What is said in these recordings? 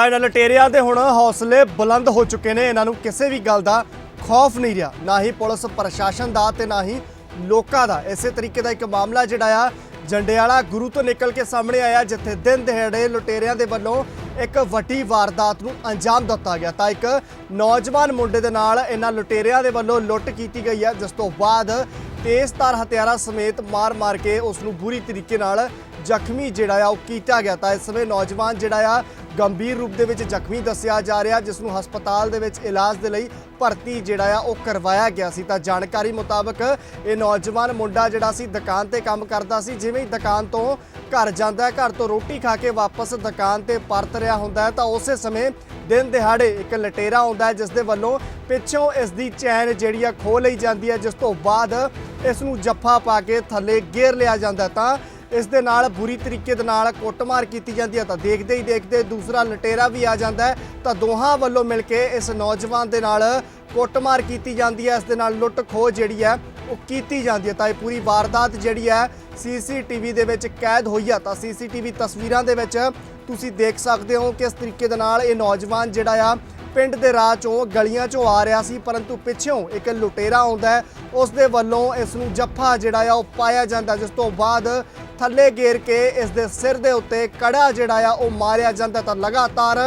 ਤਾਂ ਇਹਨਾਂ ਲਟੇਰਿਆਂ ਦੇ ਹੁਣ ਹੌਸਲੇ ਬੁਲੰਦ ਹੋ ਚੁੱਕੇ ਨੇ। ਇਹਨਾਂ ਨੂੰ ਕਿਸੇ ਵੀ ਗੱਲ ਦਾ ਖੌਫ ਨਹੀਂ ਰਿਹਾ। ਨਾ ਹੀ ਪੁਲਿਸ, ਪ੍ਰਸ਼ਾਸਨ ਦਾ ਤੇ ਨਾ ਹੀ ਲੋਕਾਂ ਦਾ। ਇਸੇ ਤਰੀਕੇ ਦਾ ਇੱਕ ਮਾਮਲਾ ਜਿਹੜਾ ਆ, ਜੰਡਿਆਲਾ ਗੁਰੂ ਤੋਂ ਨਿਕਲ ਕੇ ਸਾਹਮਣੇ ਆਇਆ, ਜਿੱਥੇ ਦਿਨ ਦਿਹਾੜੇ ਲੁਟੇਰਿਆਂ ਦੇ ਵੱਲੋਂ ਇੱਕ ਵੱਡੀ ਵਾਰਦਾਤ ਨੂੰ ਅੰਜਾਮ ਦਿੱਤਾ ਗਿਆ। ਤਾਂ ਇੱਕ ਨੌਜਵਾਨ ਮੁੰਡੇ ਦੇ ਨਾਲ ਇਹਨਾਂ ਲੁਟੇਰਿਆਂ ਦੇ ਵੱਲੋਂ ਲੁੱਟ ਕੀਤੀ ਗਈ ਹੈ ਜਿਸ ਤੋਂ ਬਾਅਦ ਤੇਜ਼ਧਾਰ ਹਥਿਆਰਾਂ ਸਮੇਤ ਮਾਰ-ਮਾਰ ਕੇ ਉਸ ਨੂੰ ਬੁਰੀ ਤਰੀਕੇ ਨਾਲ ਜ਼ਖਮੀ ਜਿਹੜਾ ਆ, ਉਹ ਕੀਤਾ ਗਿਆ। ਤਾਂ ਇਸ ਸਮੇਂ ਨੌਜਵਾਨ ਜਿਹੜਾ ਆ ਗੰਭੀਰ ਰੂਪ ਦੇ ਵਿੱਚ ਜ਼ਖਮੀ ਦੱਸਿਆ ਜਾ ਰਿਹਾ, ਜਿਸ ਨੂੰ ਹਸਪਤਾਲ ਦੇ ਵਿੱਚ ਇਲਾਜ ਦੇ ਲਈ ਭਰਤੀ ਜਿਹੜਾ ਆ, ਉਹ ਕਰਵਾਇਆ ਗਿਆ ਸੀ। ਤਾਂ ਜਾਣਕਾਰੀ ਮੁਤਾਬਕ ਇਹ ਨੌਜਵਾਨ ਮੁੰਡਾ ਜਿਹੜਾ ਸੀ, ਦੁਕਾਨ ਤੇ ਕੰਮ ਕਰਦਾ ਸੀ, ਜਿਵੇਂ ਹੀ ਦੁਕਾਨ ਤੋਂ ਘਰ ਜਾਂਦਾ ਹੈ, ਘਰ ਤੋਂ ਰੋਟੀ ਖਾ ਕੇ ਵਾਪਸ ਦੁਕਾਨ ਤੇ ਪਰਤ ਰਿਹਾ ਹੁੰਦਾ ਹੈ, ਤਾਂ ਉਸੇ ਸਮੇਂ ਦਿਨ ਦਿਹਾੜੇ ਇੱਕ ਲਟੇਰਾ ਆਉਂਦਾ ਹੈ, ਜਿਸ ਦੇ ਵੱਲੋਂ ਪਿੱਛੋਂ ਇਸ ਦੀ ਚੈਨ ਜਿਹੜੀ ਆ, ਖੋਹ ਲਈ ਜਾਂਦੀ ਹੈ, ਜਿਸ ਤੋਂ ਬਾਅਦ ਇਸ ਨੂੰ ਜੱਫਾ ਪਾ ਕੇ ਥੱਲੇ ਗੇਰ ਲਿਆ ਜਾਂਦਾ ਤਾਂ ਇਸ ਦੇ ਨਾਲ ਬੁਰੀ ਤਰੀਕੇ ਦੇ ਨਾਲ ਕੁੱਟਮਾਰ ਕੀਤੀ ਜਾਂਦੀ ਹੈ। ਤਾਂ ਦੇਖਦੇ ਹੀ ਦੇਖਦੇ ਦੂਸਰਾ ਲਟੇਰਾ ਵੀ ਆ ਜਾਂਦਾ ਹੈ। ਤਾਂ ਦੋਹਾਂ ਵੱਲੋਂ ਮਿਲ ਕੇ ਇਸ ਨੌਜਵਾਨ ਦੇ ਨਾਲ ਕੁੱਟਮਾਰ ਕੀਤੀ ਜਾਂਦੀ ਹੈ। ਇਸ ਦੇ ਨਾਲ ਲੁੱਟ ਖੋਹ ਜਿਹੜੀ ਹੈ, ਉਹ ਕੀਤੀ ਜਾਂਦੀ ਹੈ। ਤਾਂ ਇਹ ਪੂਰੀ ਵਾਰਦਾਤ ਜਿਹੜੀ ਹੈ, ਸੀਸੀਟੀਵੀ ਦੇ ਵਿੱਚ ਕੈਦ ਹੋਈ ਆ। ਤਾਂ ਸੀਸੀਟੀਵੀ ਤਸਵੀਰਾਂ ਦੇ ਵਿੱਚ ਤੁਸੀਂ ਦੇਖ ਸਕਦੇ ਹੋ ਕਿਸ ਤਰੀਕੇ ਦੇ ਨਾਲ ਇਹ ਨੌਜਵਾਨ ਜਿਹੜਾ ਆ, ਪਿੰਡ ਦੇ ਰਾਹ ਚੋਂ, ਗਲੀਆਂ ਚੋਂ ਆ ਰਿਹਾ ਸੀ। ਪਰੰਤੂ ਪਿੱਛੋਂ ਇੱਕ ਲੁਟੇਰਾ ਆਉਂਦਾ ਉਸ ਦੇ ਵੱਲੋਂ ਇਸ ਨੂੰ ਜੱਫਾ ਜਿਹੜਾ ਆ, ਉਹ ਪਾਇਆ ਜਾਂਦਾ, ਜਿਸ ਤੋਂ ਬਾਅਦ ਥੱਲੇ ਗੇਰ ਕੇ ਇਸ ਦੇ ਸਿਰ ਦੇ ਉੱਤੇ ਕੜਾ ਜਿਹੜਾ ਆ ਉਹ ਮਾਰਿਆ ਜਾਂਦਾ ਤਾਂ ਲਗਾਤਾਰ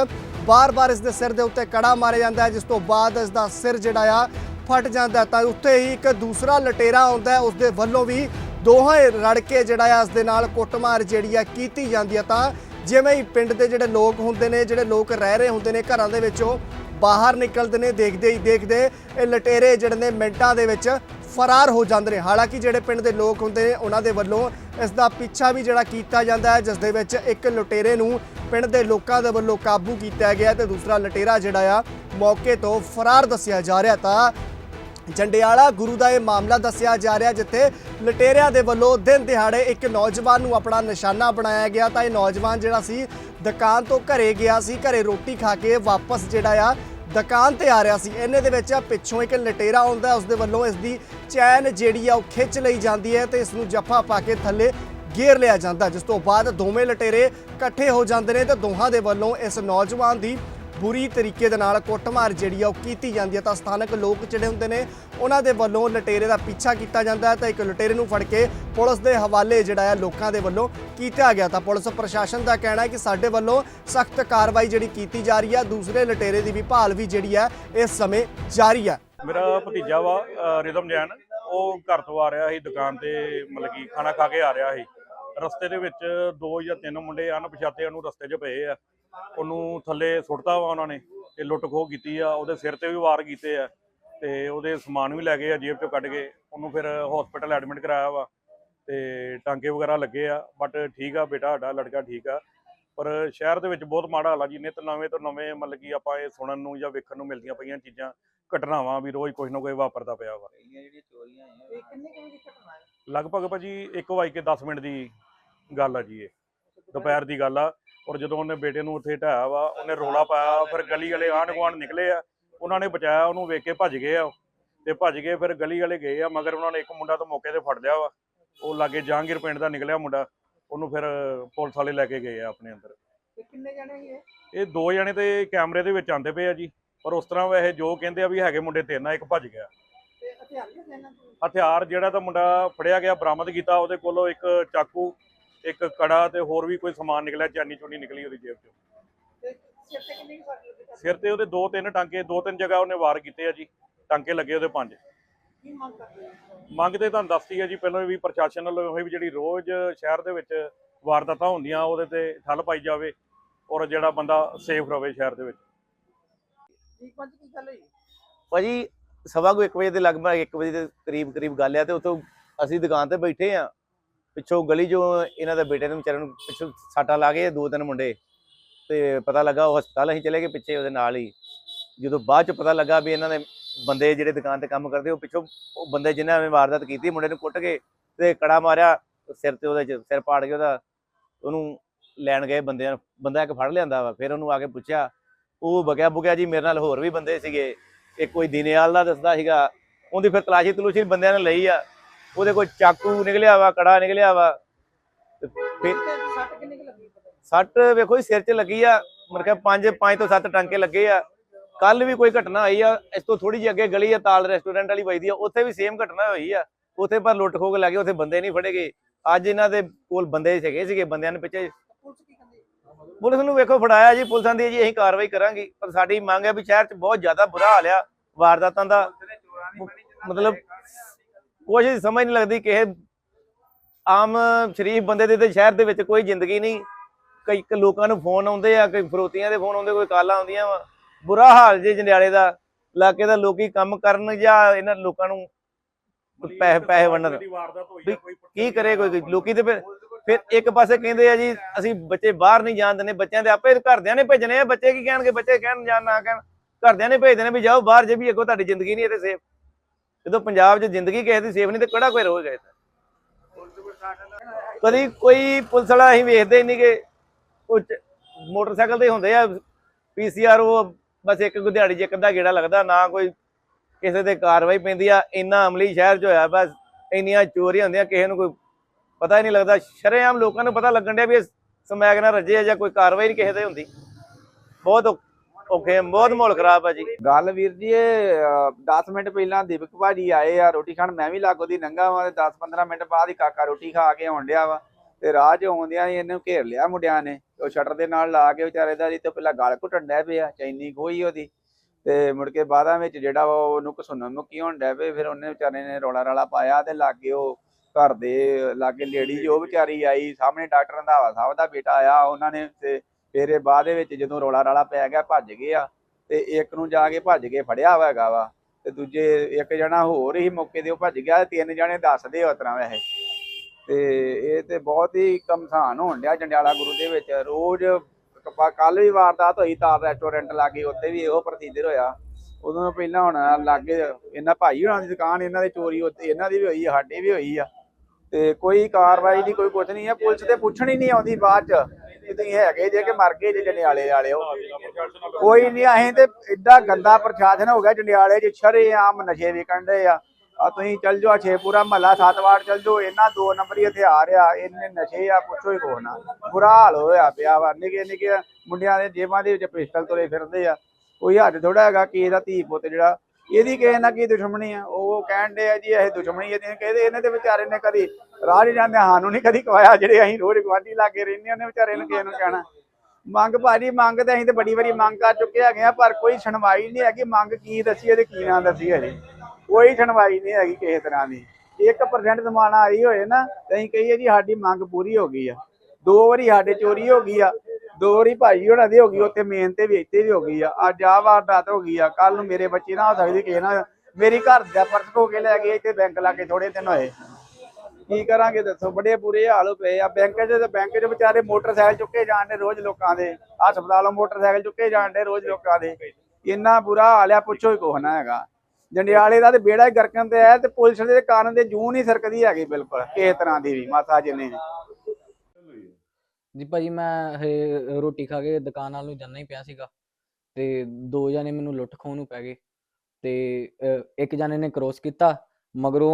ਬਾਰ-ਬਾਰ ਇਸ ਦੇ ਸਿਰ ਦੇ ਉੱਤੇ ਕੜਾ ਮਾਰਿਆ ਜਾਂਦਾ ਜਿਸ ਤੋਂ ਬਾਅਦ ਇਸ ਦਾ ਸਿਰ ਜਿਹੜਾ ਆ ਫਟ ਜਾਂਦਾ ਤਾਂ ਉੱਥੇ ਹੀ ਇੱਕ ਦੂਸਰਾ ਲਟੇਰਾ ਆਉਂਦਾ ਹੈ, ਉਸ ਦੇ ਵੱਲੋਂ ਵੀ ਦੋਹਾਂ ਰੜ ਕੇ ਜਿਹੜਾ ਆ ਇਸ ਦੇ ਨਾਲ ਕੁੱਟਮਾਰ ਜਿਹੜੀ ਆ ਕੀਤੀ ਜਾਂਦੀ ਹੈ ਤਾਂ ਜਿਵੇਂ ਹੀ ਪਿੰਡ ਦੇ ਜਿਹੜੇ ਲੋਕ ਹੁੰਦੇ ਨੇ, ਜਿਹੜੇ ਲੋਕ ਰਹਿ ਰਹੇ ਹੁੰਦੇ ਨੇ ਘਰਾਂ ਦੇ ਵਿੱਚੋਂ, ਬਾਹਰ ਨਿਕਲਦੇ ਨੇ, ਦੇਖਦੇ ਹੀ ਦੇਖਦੇ ਇਹ ਲਟੇਰੇ ਜਿਹੜੇ ਨੇ ਮਿੰਟਾਂ ਦੇ ਵਿੱਚ ਫਰਾਰ ਹੋ ਜਾਂਦੇ ਨੇ। ਹਾਲਾਂਕਿ ਜਿਹੜੇ ਪਿੰਡ ਦੇ ਲੋਕ ਹੁੰਦੇ ਨੇ, ਉਹਨਾਂ ਦੇ ਵੱਲੋਂ ਇਸ ਦਾ ਪਿੱਛਾ ਵੀ ਜਿਹੜਾ ਕੀਤਾ ਜਾਂਦਾ ਹੈ, ਜਿਸ ਦੇ ਵਿੱਚ ਇੱਕ ਲੁਟੇਰੇ ਨੂੰ ਪਿੰਡ ਦੇ ਲੋਕਾਂ ਦੇ ਵੱਲੋਂ ਕਾਬੂ ਕੀਤਾ ਗਿਆ ਤੇ ਦੂਸਰਾ ਲੁਟੇਰਾ ਜਿਹੜਾ ਆ, ਮੌਕੇ ਤੋਂ ਫਰਾਰ ਦੱਸਿਆ ਜਾ ਰਿਹਾ ਤਾਂ ਜੰਡਿਆਲਾ ਗੁਰੂ ਦਾ ਇਹ ਮਾਮਲਾ ਦੱਸਿਆ ਜਾ ਰਿਹਾ ਜਿੱਥੇ ਲਟੇਰਿਆਂ ਦੇ ਵੱਲੋਂ ਦਿਨ ਦਿਹਾੜੇ ਇੱਕ ਨੌਜਵਾਨ ਨੂੰ ਆਪਣਾ ਨਿਸ਼ਾਨਾ ਬਣਾਇਆ ਗਿਆ। ਤਾਂ ਇਹ ਨੌਜਵਾਨ ਜਿਹੜਾ ਸੀ, ਦੁਕਾਨ ਤੋਂ ਘਰੇ ਗਿਆ ਸੀ, ਘਰੇ ਰੋਟੀ ਖਾ ਕੇ ਵਾਪਸ ਜਿਹੜਾ ਆ ਦੁਕਾਨ ਤੇ ਆ ਰਿਹਾ ਸੀ। ਇਹਨੇ ਦੇ ਵਿੱਚ ਪਿੱਛੋਂ ਇੱਕ ਲਟੇਰਾ ਆਉਂਦਾ ਉਸ ਦੇ ਵੱਲੋਂ ਇਸ ਦੀ ਚੈਨ ਜਿਹੜੀ ਆ ਉਹ ਖਿੱਚ ਲਈ ਜਾਂਦੀ ਹੈ ਤੇ ਇਸ ਨੂੰ ਜੱਫਾ ਪਾ ਕੇ ਥੱਲੇ ਗੇਰ ਲਿਆ ਜਾਂਦਾ ਜਿਸ ਤੋਂ ਬਾਅਦ ਦੋਵੇਂ ਲਟੇਰੇ ਇਕੱਠੇ ਹੋ ਜਾਂਦੇ ਨੇ ਤੇ ਦੋਹਾਂ ਦੇ ਵੱਲੋਂ ਇਸ ਨੌਜਵਾਨ ਦੀ ਬੁਰੀ ਤਰੀਕੇ ਦੇ ਨਾਲ ਕੁੱਟਮਾਰ ਜਿਹੜੀ ਆ ਉਹ ਕੀਤੀ ਜਾਂਦੀ ਹੈ ਤਾਂ ਸਥਾਨਕ ਲੋਕ ਜਿਹੜੇ ਹੁੰਦੇ ਨੇ, ਉਹਨਾਂ ਦੇ ਵੱਲੋਂ ਲਟੇਰੇ ਦਾ ਪਿੱਛਾ ਕੀਤਾ ਜਾਂਦਾ ਹੈ ਤਾਂ ਇੱਕ ਲਟੇਰੇ ਨੂੰ ਫੜ ਕੇ ਪੁਲਿਸ ਦੇ ਹਵਾਲੇ ਜਿਹੜਾ ਹੈ ਲੋਕਾਂ ਦੇ ਵੱਲੋਂ ਕੀਤਾ ਗਿਆ ਤਾਂ ਪੁਲਿਸ ਪ੍ਰਸ਼ਾਸਨ ਦਾ ਕਹਿਣਾ ਹੈ ਕਿ ਸਾਡੇ ਵੱਲੋਂ ਸਖਤ ਕਾਰਵਾਈ ਜਿਹੜੀ ਕੀਤੀ ਜਾ ਰਹੀ ਹੈ ਦੂਸਰੇ ਲਟੇਰੇ ਦੀ ਵੀ ਭਾਲ ਵੀ ਜਿਹੜੀ ਹੈ ਇਸ ਸਮੇਂ ਜਾਰੀ ਹੈ ਮੇਰਾ ਭਤੀਜਾ ਵਾ ਰਿਦਮ ਜੈਨ, ਉਹ ਘਰ ਤੋਂ ਆ ਰਿਹਾ ਸੀ, ਦੁਕਾਨ ਤੇ ਮਤਲਬ ਕਿ ਖਾਣਾ ਖਾ ਕੇ ਆ ਰਿਹਾ ਸੀ। ਰਸਤੇ ਦੇ ਵਿੱਚ ਦੋ ਜਾਂ ਤਿੰਨ ਮੁੰਡੇ ਅਣਪਛਾਤੇ ਉਹਨੂੰ ਰਸਤੇ 'ਚ ਪਏ ਆ। ਉਹਨੂੰ ਥੱਲੇ ਸੁੱਟਤਾ ਵਾ ਉਹਨਾਂ ਨੇ ਤੇ ਲੁੱਟ ਖੋਹ ਕੀਤੀ ਆ ਉਹਦੇ ਸਿਰ ਤੇ ਵੀ ਵਾਰ ਕੀਤੇ ਆ ਤੇ ਉਹਦੇ ਸਮਾਨ ਵੀ ਲੈ ਗਏ ਆ ਜੇਬ 'ਚੋਂ ਕੱਢ ਕੇ ਉਹਨੂੰ ਫਿਰ ਹਸਪੀਟਲ ਐਡਮਿਟ ਕਰਾਇਆ ਵਾ ਤੇ ਟਾਂਕੇ ਵਗੈਰਾ ਲੱਗੇ ਆ ਬਟ ਠੀਕ ਆ ਬੇਟਾ ਸਾਡਾ ਲੜਕਾ ਠੀਕ ਆ ਪਰ ਸ਼ਹਿਰ ਦੇ ਵਿੱਚ ਬਹੁਤ ਮਾੜਾ ਹਾਲ ਆ ਜੀ ਨਿਤ ਨਵੇਂ ਤੋਂ ਨਵੇਂ ਮਤਲਬ ਕਿ ਆਪਾਂ ਇਹ ਸੁਣਨ ਨੂੰ ਜਾਂ ਵੇਖਣ ਨੂੰ ਮਿਲਦੀਆਂ ਪਈਆਂ ਚੀਜ਼ਾਂ ਘਟਨਾਵਾਂ ਵੀ ਰੋਜ਼ ਕੁਝ ਨਾ ਕੋਈ ਵਾਪਰਦਾ ਪਿਆ ਵਾ। ਲਗਭਗ ਭਾਜੀ 1 ਵਜੇ ਕੇ 10 ਮਿੰਟ ਦੀ ਗੱਲ ਆ ਜੀ ਇਹ ਦੁਪਹਿਰ ਦੀ ਗੱਲ ਆ ਔਰ ਜਦੋਂ ਉਹਨੇ ਬੇਟੇ ਨੂੰ ਉੱਥੇ ਢਾਇਆ ਵਾ ਉਹਨੇ ਰੋਲਾ ਪਾਇਆ ਫਿਰ ਗਲੀ ਵਾਲੇ ਆਂਢ ਗੁਆਂਢ ਨਿਕਲੇ ਆ। ਉਹਨਾਂ ਨੇ ਬਚਾਇਆ ਉਹਨੂੰ ਵੇਖ ਕੇ ਭੱਜ ਗਏ ਆ ਤੇ ਭੱਜ ਗਏ ਫਿਰ ਗਲੀ ਵਾਲੇ ਗਏ ਆ ਮਗਰ ਉਹਨਾਂ ਨੇ ਇੱਕ ਮੁੰਡਾ ਤਾਂ ਮੌਕੇ ਤੇ ਫੜ ਲਿਆ ਵਾ। ਉਹ ਲਾਗੇ ਜਹਾਂਗੀਰ ਪਿੰਡ ਦਾ ਨਿਕਲਿਆ ਮੁੰਡਾ ਉਹਨੂੰ ਫਿਰ ਪੁਲਿਸ ਵਾਲੇ ਲੈ ਕੇ ਗਏ ਆ ਆਪਣੇ ਅੰਦਰ। ਇਹ ਕਿੰਨੇ ਜਣੇ ਸੀ ਇਹ? ਇਹ ਦੋ ਜਣੇ ਤੇ ਕੈਮਰੇ ਦੇ ਵਿੱਚ ਆਂਦੇ ਪਏ ਆ ਜੀ। ਪਰ ਉਸ ਤਰ੍ਹਾਂ ਵੈਸੇ ਜੋ ਕਹਿੰਦੇ ਆ ਵੀ ਹੈਗੇ ਮੁੰਡੇ ਤਿੰਨ ਆ ਇੱਕ ਭੱਜ ਗਿਆ। ਹਥਿਆਰ ਜਿਹੜਾ ਤਾਂ ਮੁੰਡਾ ਫੜਿਆ ਗਿਆ ਬਰਾਮਦ ਕੀਤਾ ਉਹਦੇ ਕੋਲੋਂ ਇੱਕ ਚਾਕੂ ਇੱਕ ਕੜਾ ਤੇ ਹੋਰ ਵੀ ਕੋਈ ਸਮਾਨ ਨਿਕਲਿਆ ਚਾਨੀ ਚੂਨੀ ਨਿਕਲੀ ਉਹਦੀ ਜੇਬ ਚੋਂ। ਸਿਰ ਤੇ ਉਹਦੇ ਦੋ ਤਿੰਨ ਟਾਂਕੇ ਦੋ ਤਿੰਨ ਜਗ੍ਹਾ ਉਹਨੇ ਵਾਰ ਕੀਤੇ ਆ ਜੀ ਟਾਂਕੇ ਲੱਗੇ ਉਹਦੇ ਪੰਜ। ਕੀ ਮੰਗ ਤੇ? ਤੁਹਾਨੂੰ ਦੱਸਤੀ ਹੈ ਜੀ ਪਹਿਲਾਂ ਵੀ ਪ੍ਰਸ਼ਾਸਨ ਵੱਲੋਂ ਹੋਈ ਵੀ ਜਿਹੜੀ ਰੋਜ਼ ਸ਼ਹਿਰ ਦੇ ਵਿੱਚ ਵਾਰਦਾਤਾਂ ਹੁੰਦੀਆਂ ਉਹਦੇ ਤੇ ਠੱਲ ਪਾਈ ਜਾਵੇ ਔਰ ਜਿਹੜਾ ਬੰਦਾ ਸੇਫ ਰਵੇ ਸ਼ਹਿਰ ਦੇ ਵਿੱਚ। ਜੀ ਪੰਜ ਕੀ ਗੱਲ ਹੋਈ? ਭਾਜੀ ਸਵਾ ਕੋ 1 ਵਜੇ ਦੇ ਲਗਭਗ 1 ਵਜੇ ਦੇ ਕਰੀਬ ਕਰੀਬ ਗੱਲ ਆ ਤੇ ਉਤੋਂ ਅਸੀਂ ਦੁਕਾਨ ਤੇ ਬੈਠੇ ਆ। ਪਿੱਛੋਂ ਗਲੀ ਜੋ ਇਹਨਾਂ ਦੇ ਬੇਟੇ ਨੂੰ ਵਿਚਾਰੇ ਨੂੰ ਪਿੱਛੋਂ ਸਾਟਾ ਲਾ ਗਏ ਦੋ ਤਿੰਨ ਮੁੰਡੇ ਤੇ ਪਤਾ ਲੱਗਾ ਉਹ ਹਸਪਤਾਲ ਅਸੀਂ ਚਲੇ ਗਏ ਪਿੱਛੇ ਉਹਦੇ ਨਾਲ ਹੀ। ਜਦੋਂ ਬਾਅਦ ਚ ਪਤਾ ਲੱਗਾ ਵੀ ਇਹਨਾਂ ਦੇ ਬੰਦੇ ਜਿਹੜੇ ਦੁਕਾਨ ਤੇ ਕੰਮ ਕਰਦੇ, ਉਹ ਪਿੱਛੋਂ ਉਹ ਬੰਦੇ ਜਿਨ੍ਹਾਂ ਨੇ ਵਾਰਦਾਤ ਕੀਤੀ, ਮੁੰਡੇ ਨੂੰ ਕੁੱਟ ਕੇ ਤੇ ਕੜਾ ਮਾਰਿਆ, ਸਿਰ ਤੇ ਉਹਦੇ ਚ ਸਿਰ ਪਾੜ ਕੇ ਉਹਦਾ ਉਹਨੂੰ ਲੈਣ ਗਏ ਬੰਦਿਆਂ ਨੂੰ, ਬੰਦਾ ਇੱਕ ਫੜ ਲਿਆਂਦਾ ਵਾ, ਫਿਰ ਉਹਨੂੰ ਆ ਕੇ ਪੁੱਛਿਆ। ਉਹ ਬਗਿਆ ਬੁਗਿਆ ਜੀ ਮੇਰੇ ਨਾਲ ਹੋਰ ਵੀ ਬੰਦੇ ਸੀਗੇ। ਇੱਕ ਕੋਈ ਦਿਨੇਵਾਲ ਦਾ ਦੱਸਦਾ ਸੀਗਾ। ਉਹਦੀ ਫਿਰ ਤਲਾਸ਼ੀ ਤਲੂਸ਼ੀ ਬੰਦਿਆਂ ਨੇ ਲਈ ਆ। ਉਹਦੇ ਕੋਲ ਚਾਕੂ ਨਿਕਲਿਆ ਵਾ ਕੜਾ ਨਿਕਲਿਆ ਵਾ। ਫਿਰ ਸੱਟ ਕਿੰਨੀ ਕੁ ਲੱਗੀ ਪਤਾ? ਨਹੀਂ। ਸੱਟ ਵੇਖੋ ਜੀ ਸਿਰ 'ਚ ਲੱਗੀ ਆ। ਮੇਰੇ ਖਿਆਲ ਪੰਜ ਪੰਜ ਤੋਂ ਸੱਤ ਟਾਂਕੇ ਲੱਗੇ ਆ। ਕੱਲ ਵੀ ਕੋਈ ਘਟਨਾ ਹੋਈ ਆ। ਇਸ ਤੋਂ ਥੋੜੀ ਜਿਹੀ ਅੱਗੇ ਗਲੀ ਆ ਤਾਲ ਰੈਸਟੋਰੈਂਟ ਵਾਲੀ ਵੱਜਦੀ ਆ। ਉੱਥੇ ਵੀ ਸੇਮ ਘਟਨਾ ਹੋਈ ਆ। ਉੱਥੇ ਪਰ ਲੁੱਟ ਖੋਹ ਲੱਗੇ ਉੱਥੇ ਬੰਦੇ ਨਹੀਂ ਫੜੇ ਗਏ। ਅੱਜ ਇਹਨਾਂ ਦੇ ਕੋਲ ਬੰਦੇ ਸੀਗੇ ਸੀਗੇ ਬੰਦਿਆਂ ਨੇ ਪਿੱਛੇ। ਪੁਲਿਸ ਕੀ ਕਹਿੰਦੀ? ਪੁਲਿਸ ਨੂੰ ਵੇਖੋ ਫੜਾਇਆ ਜੀ। ਪੁਲਿਸਾਂ ਦੀ ਜੀ ਅਸੀਂ ਕਾਰਵਾਈ ਕਰਾਂਗੇ। ਪਰ ਸਾਡੀ ਮੰਗ ਹੈ ਵੀ ਸ਼ਹਿਰ 'ਚ ਬਹੁਤ ਜ਼ਿਆਦਾ ਬੁਰਾ ਹਾਲ ਆ ਵਾਰਦਾਤਾਂ ਦਾ। ਮਤਲਬ ਕੁਝ ਸਮਝ ਨਹੀਂ ਲੱਗਦੀ ਕਿਸੇ ਆਮ ਸ਼ਰੀਫ ਬੰਦੇ ਦੇ ਤੇ ਸ਼ਹਿਰ ਦੇ ਵਿੱਚ ਕੋਈ ਜ਼ਿੰਦਗੀ ਨਹੀਂ। ਕਈ ਕੁ ਲੋਕਾਂ ਨੂੰ ਫੋਨ ਆਉਂਦੇ ਆ ਕਈ ਫਰੋਤੀਆਂ ਦੇ ਫੋਨ ਆਉਂਦੇ ਕੋਈ ਕਾਲਾਂ ਆਉਂਦੀਆਂ ਵਾ। ਬੁਰਾ ਹਾਲ ਜੇ ਜੰਡਿਆਲੇ ਦਾ ਇਲਾਕੇ ਦਾ ਲੋਕੀ ਕੰਮ ਕਰਨ ਜਾਂ ਇਹਨਾਂ ਲੋਕਾਂ ਨੂੰ ਪੈਸੇ ਪੈਸੇ ਵੰਡਣ। ਕੀ ਕਰੇ ਕੋਈ ਲੋਕੀ ਤੇ ਫਿਰ ਫਿਰ ਇੱਕ ਪਾਸੇ ਕਹਿੰਦੇ ਆ ਜੀ ਅਸੀਂ ਬੱਚੇ ਬਾਹਰ ਨਹੀਂ ਜਾਣ ਦਿੰਦੇ ਬੱਚਿਆਂ ਦੇ ਆਪੇ ਘਰਦਿਆਂ ਨੇ ਭੇਜਣੇ ਆ। ਬੱਚੇ ਕੀ ਕਹਿਣਗੇ? ਬੱਚੇ ਕਹਿਣ ਜਾਂ ਨਾ ਕਹਿਣ ਘਰਦਿਆਂ ਨੇ ਭੇਜਦੇ ਨੇ ਵੀ ਜਾਓ ਬਾਹਰ ਜੇ ਵੀ ਅੱਗੋਂ ਤੁਹਾਡੀ ਜ਼ਿੰਦਗੀ ਨਹੀਂ ਇੱਥੇ ਸੇਫ ਜਦੋਂ ਪੰਜਾਬ 'ਚ ਜ਼ਿੰਦਗੀ ਕਿਸੇ ਦੀ ਸੇਫ ਨਹੀਂ ਤੇ ਕਿਹੜਾ ਕੋਈ ਰਹੇਗਾ ਇੱਥੇ ਕਦੀ ਕੋਈ ਪੁਲਿਸ ਵਾਲਾ ਅਸੀਂ ਵੇਖਦੇ ਹੀ ਨਹੀਂਗੇ ਉਹ ਚ- ਮੋਟਰਸਾਈਕਲ ਤੇ ਹੁੰਦੇ ਆ ਪੀਸੀਆਰ ਉਹ ਬਸ ਇੱਕ ਗੁਦਿਹਾੜੀ 'ਚ ਇੱਕ ਅੱਧਾ ਗੇੜਾ ਲੱਗਦਾ, ਨਾ ਕੋਈ ਕਿਸੇ ਤੇ ਕਾਰਵਾਈ ਪੈਂਦੀ ਆ, ਇੰਨਾ ਅਮਲੀ ਸ਼ਹਿਰ 'ਚ ਹੋਇਆ, ਬਸ ਇੰਨੀਆਂ ਚੋਰੀਆਂ ਹੁੰਦੀਆਂ, ਕਿਸੇ ਨੂੰ ਕੋਈ ਪਤਾ ਹੀ ਨਹੀਂ ਲੱਗਦਾ। ਸ਼ਰੇਆਮ ਲੋਕਾਂ ਨੂੰ ਪਤਾ ਲੱਗਣ ਡਿਆ ਵੀ ਇਹ ਸਮੈਕ ਨਾਲ ਰੱਜੇ ਆ ਜਾਂ ਕੋਈ ਕਾਰਵਾਈ ਨਹੀਂ ਕਿਸੇ ਤੇ ਹੁੰਦੀ। ਬਹੁਤ ਔ- ਔਖੇ ਬਹੁਤ ਮਾਹੌਲ ਖਰਾਬ ਆ ਜੀ। ਗੱਲ ਵੀਰ ਜੀ, ਇਹ 10 ਮਿੰਟ ਪਹਿਲਾਂ ਦੀਪਕ ਭਾਜੀ ਆਏ ਆ ਰੋਟੀ ਖਾਣ, ਮੈਂ ਵੀ ਲਾਗੋ ਦੀ ਨੰਗਾ ਵਾ ਤੇ 10-15 ਮਿੰਟ ਬਾਅਦ ਹੀ ਕਾਕਾ ਰੋਟੀ ਖਾ ਕੇ ਆਉਣ ਡਿਆ ਵਾ ਤੇ ਰਾਹ 'ਚ ਆਉਂਦਿਆਂ ਹੀ ਇਹਨੂੰ ਘੇਰ ਲਿਆ ਮੁੰਡਿਆਂ ਨੇ। ਉਹ ਸ਼ਟਰ ਦੇ ਨਾਲ ਲਾ ਕੇ ਵਿਚਾਰੇ ਦਾ ਜੀ ਤੇ ਪਹਿਲਾਂ ਗਲ ਘੁੱਟਣ ਡੈ ਪਿਆ ਚੈਨੀ ਖੋਈ ਉਹਦੀ। ਤੇ ਮੁੜ ਕੇ ਬਾਅਦਾਂ ਵਿੱਚ ਜਿਹੜਾ ਵਾ ਉਹਨੂੰ ਕਸੁੰਨ ਮੁੱਕੀ ਹੋਣ ਡੈ ਪਏ, ਫਿਰ ਉਹਨੇ ਵਿਚਾਰੇ ਨੇ ਰੋਲਾ ਰਾਲਾ ਪਾਇਆ ਤੇ ਲਾਗੇ ਉਹ ਘਰ ਦੇ ਲਾਗੇ ਲੇਡੀ ਉਹ ਵਿਚਾਰੀ ਆਈ, ਸਾਹਮਣੇ ਡਾਕਟਰ ਰੰਧਾਵਾ ਸਾਹਿਬ ਦਾ ਬੇਟਾ ਆਇਆ, ਉਹਨਾਂ ਨੇ ਤੇ ਫਿਰ ਬਾਅਦ ਦੇ ਵਿੱਚ ਜਦੋਂ ਰੋਲਾ ਰਾਲਾ ਪੈ ਗਿਆ, ਭੱਜ ਗਏ ਆ ਤੇ ਇੱਕ ਨੂੰ ਜਾ ਕੇ ਭੱਜ ਕੇ ਫੜਿਆ ਹੋਇਆ ਹੈਗਾ ਵਾ ਤੇ ਦੂਜੇ ਇੱਕ ਜਣਾ ਹੋਰ ਹੀ ਮੌਕੇ ਤੇ ਉਹ ਭੱਜ ਗਿਆ ਤਿੰਨ ਜਣੇ ਦੱਸਦੇ ਉਸ ਤਰ੍ਹਾਂ ਵੈਸੇ। ਤੇ ਇਹ ਤੇ ਬਹੁਤ ਹੀ ਕਮਸਾਨ ਹੋਣ ਡਿਆ ਜੰਡਿਆਲਾ ਗੁਰੂ ਦੇ ਵਿੱਚ। ਰੋਜ਼ ਕੱਲ ਵੀ ਵਾਰਦਾਤ ਹੋਈ, ਤਾਰ ਰੈਸਟੋਰੈਂਟ ਲਾਗੇ, ਉੱਥੇ ਵੀ ਇਹੋ ਪ੍ਰਤੀਦਰ ਹੋਇਆ। ਉਦੋਂ ਪਹਿਲਾਂ ਹੁਣ ਲਾਗੇ ਇਹਨਾਂ ਭਾਈ ਹੋਣਾ ਦੀ ਦੁਕਾਨ, ਇਹਨਾਂ ਦੀ ਚੋਰੀ ਉੱਥੇ, ਇਹਨਾਂ ਦੀ ਵੀ ਹੋਈ ਆ, ਸਾਡੀ ਵੀ ਹੋਈ ਆ। ਤੇ ਕੋਈ ਕਾਰਵਾਈ ਨਹੀਂ, ਕੋਈ ਕੁਝ ਨਹੀਂ ਆ, ਪੁਲਿਸ ਤੇ ਪੁੱਛਣ ਹੀ ਨਹੀਂ ਆਉਂਦੀ ਬਾਅਦ ਚ। ਤੁਸੀਂ ਹੈਗੇ ਜੇ ਕਿ ਮਰ ਗਏ ਜੇ ਜੰਡਿਆਲੇ ਵਾਲਿਓ ਕੋਈ ਨਹੀਂ ਅਸੀਂ ਤੇ ਏਡਾ ਗੰਦਾ ਪ੍ਰਸ਼ਾਸਨ ਹੋ ਗਿਆ ਜੰਡਿਆਲੇ 'ਚ ਸ਼ਰੇਆਮ ਨਸ਼ੇ ਵਿਕਣ ਦੇ ਆ। ਆ ਤੁਸੀਂ ਚੱਲ ਜਾਓ ਛੇਪੂਰਾ ਮਹੱਲਾ ਸਤਵਾੜ ਚੱਲ ਜਾਓ ਇਹਨਾਂ ਦੋ ਨੰਬਰੀ ਹਥਿਆਰ ਆ ਇੰਨੇ ਨਸ਼ੇ ਆ ਪੁੱਛੋ ਹੀ ਕੋਹ ਨਾ। ਬੁਰਾ ਹਾਲ ਹੋਇਆ ਪਿਆ ਵਾ ਨਿੱਕੇ ਨਿੱਕੇ ਮੁੰਡਿਆਂ ਦੇ ਜੇਬਾਂ ਦੇ ਵਿੱਚ ਪਿਸਟਲ ਤੁਰੇ ਫਿਰਦੇ ਆ। ਕੋਈ ਹੱਦ ਥੋੜਾ ਹੈਗਾ ਕਿ ਇਹਦਾ ਧੀ ਪੁੱਤ ਜਿਹੜਾ ਇਹਦੀ ਕਿਸੇ ਨਾਲ ਕੀ ਦੁਸ਼ਮਣੀ ਆ? ਉਹ ਕਹਿਣ ਦੇ ਆ ਜੀ, ਇਹ ਦੁਸ਼ਮਣੀ ਇਹਦੀ ਕਹਿੰਦੇ ਇਹਨੇ ਤੇ ਵਿਚਾਰੇ ਨੇ ਕਦੀ ਰਾਹ ਨਹੀਂ ਜਾਂਦੇ, ਸਾਨੂੰ ਨਹੀਂ ਕਦੀ ਕਵਾਇਆ ਜਿਹੜੇ ਅਸੀਂ ਰੋਜ਼ ਗਵਾਂਢੀ ਲਾਗੇ ਰਹਿੰਦੇ ਉਹਨੇ ਵਿਚਾਰੇ ਨੂੰ ਕਿਸੇ ਨੂੰ ਕਹਿਣਾ। ਮੰਗ ਭਾਜੀ, ਮੰਗ ਤੇ ਅਸੀਂ ਤੇ ਬੜੀ ਵਾਰੀ ਮੰਗ ਕਰ ਚੁੱਕੇ ਹੈਗੇ ਆ, ਪਰ ਕੋਈ ਸੁਣਵਾਈ ਨਹੀਂ ਹੈਗੀ। ਮੰਗ ਕੀ ਦੱਸੀਏ ਤੇ ਕੀ ਨਾ ਦੱਸੀਏ ਜੀ। ਕੋਈ ਸੁਣਵਾਈ ਨਹੀਂ ਹੈਗੀ ਕਿਸੇ ਤਰ੍ਹਾਂ ਦੀ। 1% ਜ਼ਮਾਨਾ ਆਈ ਹੋਏ ਨਾ, ਤੇ ਅਸੀਂ ਕਹੀਏ ਜੀ, ਸਾਡੀ ਮੰਗ ਪੂਰੀ ਹੋ ਗਈ ਆ। ਦੋ ਵਾਰੀ ਸਾਡੇ ਚੋਰੀ ਹੋ ਗਈ ਆ ਦੋ ਭਾਈ ਹੋਣਾ ਦੀ ਹੋ ਗਈ, ਉੱਥੇ ਮੇਨ ਤੇ ਵੀ ਇੱਥੇ ਵੀ ਹੋ ਗਈ ਆ। ਅੱਜ ਆ ਵਾਰਦਾਤ ਹੋ ਗਈ ਆ ਕੱਲ ਨੂੰ ਮੇਰੇ ਬੱਚੇ ਨਾ ਹੋ ਸਕਦੀ ਕਿਸੇ ਨਾ ਮੇਰੀ ਘਰ ਦਾ ਪਰਸ ਖੋ ਕੇ ਲੈ ਗਏ, ਇੱਥੇ ਬੈਂਕ ਲਾ ਕੇ ਥੋੜੇ ਦਿਨ ਹੋਏ। ਕੀ ਕਰਾਂਗੇ ਦੱਸੋ, ਬੜੇ ਬੁਰੇ ਹਾਲ ਪਏ ਆ। ਬੈਂਕ 'ਚ ਤੇ ਬੈਂਕ 'ਚ ਵਿਚਾਰੇ ਮੋਟਰਸਾਈਕਲ ਚੁੱਕੇ ਜਾਂਦੇ ਰੋਜ਼ ਲੋਕਾਂ ਦੇ। ਹਸਪਤਾਲੋਂ ਮੋਟਰਸਾਈਕਲ ਚੁੱਕੇ ਜਾਂਦੇ ਰੋਜ਼ ਲੋਕਾਂ ਦੇ। ਇੰਨਾ ਬੁਰਾ ਹਾਲ ਆ, ਪੁੱਛੋ ਹੀ ਕੁਛ ਨਾ ਹੈਗਾ। ਜੰਡਿਆਲੇ ਦਾ ਤੇ ਬੇੜਾ ਹੀ ਗਰਕਣ ਤੇ ਹੈ ਤੇ ਪੁਲਿਸ ਦੇ ਕਾਰਨ ਤੇ ਜੂੰ ਨਹੀਂ ਸਰਕਦੀ ਹੈਗੀ ਬਿਲਕੁਲ, ਕਿਸੇ ਤਰ੍ਹਾਂ ਦੀ ਵੀ, ਮਾਤਾ ਜਿੰਨੇ ਜੀ ਭਾਜੀ ਮੈਂ ਹਜੇ ਰੋਟੀ ਖਾ ਕੇ ਦੁਕਾਨ ਵੱਲ ਨੂੰ ਜਾਣਾ ਹੀ ਪਿਆ ਸੀਗਾ ਤੇ ਦੋ ਜਣੇ ਮੈਨੂੰ ਲੁੱਟ ਖੋਹ ਨੂੰ ਪੈ ਗਏ ਤੇ ਅ, ਇੱਕ ਜਣੇ ਨੇ ਕ੍ਰੋਸ ਕੀਤਾ ਮਗਰੋਂ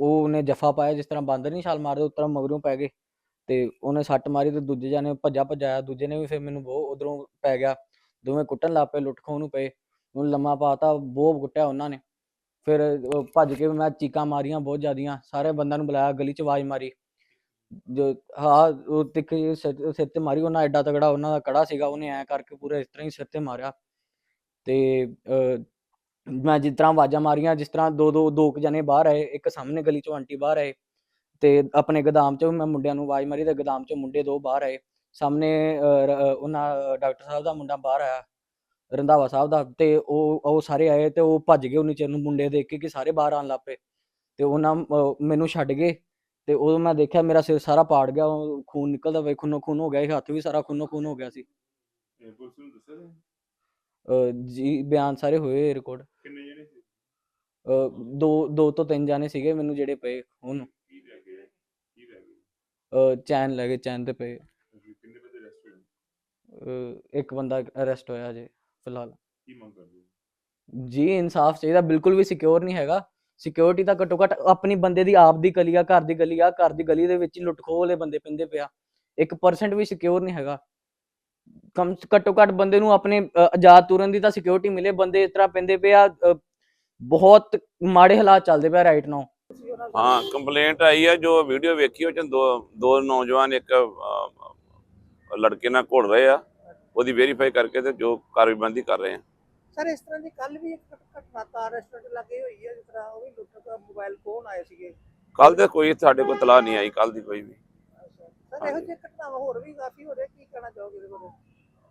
ਉਹ ਉਹਨੇ ਜਫਾ ਪਾਇਆ ਜਿਸ ਤਰ੍ਹਾਂ ਬਾਂਦਰ ਨਹੀਂ ਛਾਲ ਮਾਰਦੇ ਉਸ ਤਰ੍ਹਾਂ ਮਗਰੋਂ ਪੈ ਗਏ ਤੇ ਉਹਨੇ ਸੱਟ ਮਾਰੀ ਤੇ ਦੂਜੇ ਜਣੇ ਭੱਜਾ ਭੱਜਾਇਆ ਦੂਜੇ ਨੇ ਵੀ ਫਿਰ ਮੈਨੂੰ ਬਹੁਤ ਉਧਰੋਂ ਪੈ ਗਿਆ ਦੋਵੇਂ ਕੁੱਟਣ ਲੱਗ ਪਏ ਲੁੱਟ ਖੋਹ ਨੂੰ ਪਏ ਉਹਨੂੰ ਲੰਮਾ ਪਾਤਾ ਬਹੁਤ ਕੁੱਟਿਆ ਉਹਨਾਂ ਨੇ ਫਿਰ ਉਹ ਭੱਜ ਕੇ ਮੈਂ ਚੀਕਾਂ ਮਾਰੀਆਂ ਬਹੁਤ ਜ਼ਿਆਦੀਆਂ ਸਾਰੇ ਬੰਦਿਆਂ ਨੂੰ ਬੁਲਾਇਆ ਗਲੀ 'ਚ ਆਵਾਜ਼ ਮਾਰੀ ਜੋ ਹਾਂ ਉਹ ਤਿੱਖ ਜਿਹੀ ਸਿਰ ਸਿਰ ਤੇ ਮਾਰੀ ਉਹਨਾਂ ਐਡਾ ਤਗੜਾ ਉਹਨਾਂ ਦਾ ਕੜਾ ਸੀਗਾ ਉਹਨੇ ਐ ਕਰਕੇ ਪੂਰਾ ਇਸ ਤਰ੍ਹਾਂ ਹੀ ਸਿਰ ਤੇ ਮਾਰਿਆ। ਤੇ ਅਹ, ਮੈਂ ਜਿਸ ਤਰ੍ਹਾਂ ਆਵਾਜ਼ਾਂ ਮਾਰੀਆਂ ਜਿਸ ਤਰ੍ਹਾਂ ਦੋ ਦੋ ਦੋ ਕੁ ਜਣੇ ਬਾਹਰ ਆਏ ਇੱਕ ਸਾਹਮਣੇ ਗਲੀ ਚੋਂ ਆਂਟੀ ਬਾਹਰ ਆਏ ਤੇ ਆਪਣੇ ਗੋਦਾਮ ਚੋਂ ਮੈਂ ਮੁੰਡਿਆਂ ਨੂੰ ਆਵਾਜ਼ ਮਾਰੀ ਤੇ ਗੋਦਾਮ ਚੋਂ ਮੁੰਡੇ ਦੋ ਬਾਹਰ ਆਏ। ਸਾਹਮਣੇ ਅਹ, ਰ- ਅਹ, ਉਹਨਾਂ ਡਾਕਟਰ ਸਾਹਿਬ ਦਾ ਮੁੰਡਾ ਬਾਹਰ ਆਇਆ ਰੰਧਾਵਾ ਸਾਹਿਬ ਦਾ ਤੇ ਉਹ ਉਹ ਸਾਰੇ ਆਏ ਤੇ ਉਹ ਭੱਜ ਗਏ ਉਹ ਚਿਰ ਨੂੰ ਮੁੰਡੇ ਦੇਖ ਕੇ ਕਿ ਸਾਰੇ ਬਾਹਰ ਆਉਣ ਲੱਗ ਪਏ। ਤੇ ਉਹਨਾਂ ਅਹ, ਮੈਨੂੰ ਛੱਡ ਗਏ। ਤੇ ਉਦੋਂ ਮੈਂ ਦੇਖਿਆ ਮੇਰਾ ਸਿਰ ਸਾਰਾ ਪਾੜ ਗਿਆ ਉਹ ਖੂਨ ਨਿਕਲਦਾ ਵੇ ਖੂਨੋ ਖੂਨ ਹੋ ਗਿਆ ਸੀ ਹੱਥ ਵੀ ਸਾਰਾ ਖੂਨੋ ਖੂਨ ਹੋ ਗਿਆ ਸੀ। ਪੁਲਿਸ ਨੂੰ ਦੱਸਿਆ ਤੁਸੀਂ? ਅਹ ਜੀ ਬਿਆਨ ਸਾਰੇ ਹੋਏ ਰਿਕਾਰਡ ਕਿੰਨੇ ਜਣੇ ਸੀ? ਦੋ ਦੋ ਤੋਂ ਤਿੰਨ ਜਾਣੇ ਸੀਗੇ ਮੈਨੂੰ ਜਿਹੜੇ ਪਏ ਹੁਣ ਕੀ ਲੈ ਗਏ? ਕੀ ਲੈ ਗਏ? ਅਹ ਚੈਨ ਲੈ ਗਏ ਚੈਨ ਤੇ ਪਏ। ਤੁਸੀਂ ਕਿੰਨੇ ਬੰਦੇ ਅਰੈਸਟ ਹੋਏ ਅਹ ਇੱਕ ਬੰਦਾ ਅਰੈਸਟ ਹੋਇਆ ਜੇ ਫਿਲਹਾਲ। ਕੀ ਮੰਗ ਕਰਦੇ ਹੋ? ਜੀ ਇਨਸਾਫ ਚਾਹੀਦਾ ਬਿਲਕੁਲ ਵੀ ਸਿਕਿਉਰ ਨਹੀਂ ਹੈਗਾ। ਸਿਕਿਉਰਿਟੀ ਤਾਂ ਘੱਟੋ ਘੱਟ ਆਪਣੀ ਬੰਦੇ ਦੀ ਆਪ ਦੀ ਗਲੀ ਆ, ਘਰ ਦੀ ਗਲੀ ਆ, ਘਰ ਦੀ ਗਲੀ ਦੇ ਵਿੱਚ ਹੀ ਬੰਦੇ ਪੈਂਦੇ ਪਿਆ 1% ਵੀ ਸਿਕਿਉਰ ਨਹੀਂ ਹੈਗਾ। ਕਮ ਘੱਟੋ ਘੱਟ ਬੰਦੇ ਨੂੰ ਆਪਣੇ ਆਜ਼ਾਦ ਤੁਰਨ ਦੀ ਤਾਂ ਸਿਕਿਉਰਿਟੀ ਮਿਲੇ। ਬੰਦੇ ਇਸ ਤਰ੍ਹਾਂ ਪੈਂਦੇ ਪਏ ਬਹੁਤ ਮਾੜੇ ਹਾਲਾਤ ਚੱਲਦੇ ਪਿਆ ਰਾਈਟ ਨਾਓ ਹਾਂ ਕੰਪਲੇਂਟ ਆਈ ਹੈ ਜੋ ਵੀਡੀਓ ਵੇਖੀ ਉਹ ਚ ਦੋ ਦੋ ਨੌਜਵਾਨ, ਇੱਕ ਲੜਕੇ ਨਾਲ ਘੁਲ ਰਹੇ ਆ। ਉਹਦੀ ਵੈਰੀਫਾਈ ਕਰਕੇ ਤੇ ਜੋ ਕਾਰਵਾਈਬੰਦੀ ਕਰ ਰਹੇ ਆ। ਸਰ ਇਸ ਤਰ੍ਹਾਂ ਦੀ ਕੱਲ ਵੀ ਇੱਕ ਘਟ- ਘਟਨਾ ਤਾਰ ਰੈਸਟੋਰੈਂਟ ਲੱਗੇ ਹੋਈ ਹੈ ਜਿਸ ਤਰ੍ਹਾਂ ਉਹ ਵੀ ਲੁੱਟ ਦਾ ਮੋਬਾਈਲ ਫੋਨ ਆਏ ਸੀਗੇ। ਕੱਲ ਤੇ ਕੋਈ ਸਾਡੇ ਕੋਲ ਤਲਾਹ ਨਹੀਂ ਆਈ ਕੱਲ ਦੀ ਕੋਈ ਵੀ। ਸਰ ਇਹੋ ਜਿਹੀਆਂ ਘਟਨਾਵਾਂ ਹੋਰ ਵੀ ਕਾਫੀ ਹੋ ਰਹੀਆਂ ਕੀ ਕਹਿਣਾ ਚਾਹੋਗੇ ਇਹਦੇ ਬਾਰੇ?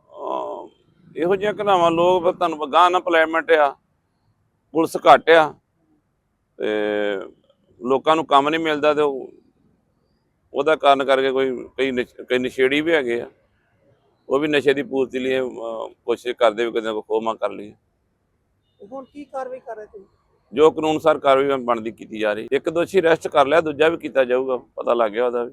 ਅਹ, ਇਹੋ ਜਿਹੀਆਂ ਘਟਨਾਵਾਂ ਲੋਕ ਫਿਰ ਤੁਹਾਨੂੰ ਗਾਂ ਨਾ ਪਲੇਮੈਂਟ ਆ ਪੁਲਿਸ ਘੱਟ ਆ ਤੇ ਲੋਕਾਂ ਨੂੰ ਕੰਮ ਨਹੀਂ ਮਿਲਦਾ ਤੇ ਉਹ- ਉਹਦਾ ਕਾਰਨ ਕਰਕੇ ਕੋਈ ਕਈ ਨਸ਼- ਕਈ ਨਸ਼ੇੜੀ ਵੀ ਹੈਗੇ ਆ। ਉਹ ਵੀ ਨਸ਼ੇ ਦੀ ਪੂਰਤੀ ਲਈ ਕੋਸ਼ਿਸ਼ ਕਰਦੇ ਵੀ ਕਿਤੇ ਕੋ ਖੋਮਾ ਕਰ ਲਈਏ। ਤੇ ਹੁਣ ਕੀ ਕਾਰਵਾਈ ਕਰ ਰਹੇ ਤੁਸੀਂ? ਜੋ ਕਾਨੂੰਨ ਅਨੁਸਾਰ ਕਾਰਵਾਈ ਬਣਦੀ ਕੀਤੀ ਜਾ ਰਹੀ। ਇੱਕ ਦੋਸ਼ੀ ਅਰੈਸਟ ਕਰ ਲਿਆ ਦੂਜਾ ਵੀ ਕੀਤਾ ਜਾਊਗਾ ਪਤਾ ਲੱਗ ਗਿਆ ਉਹਦਾ ਵੀ।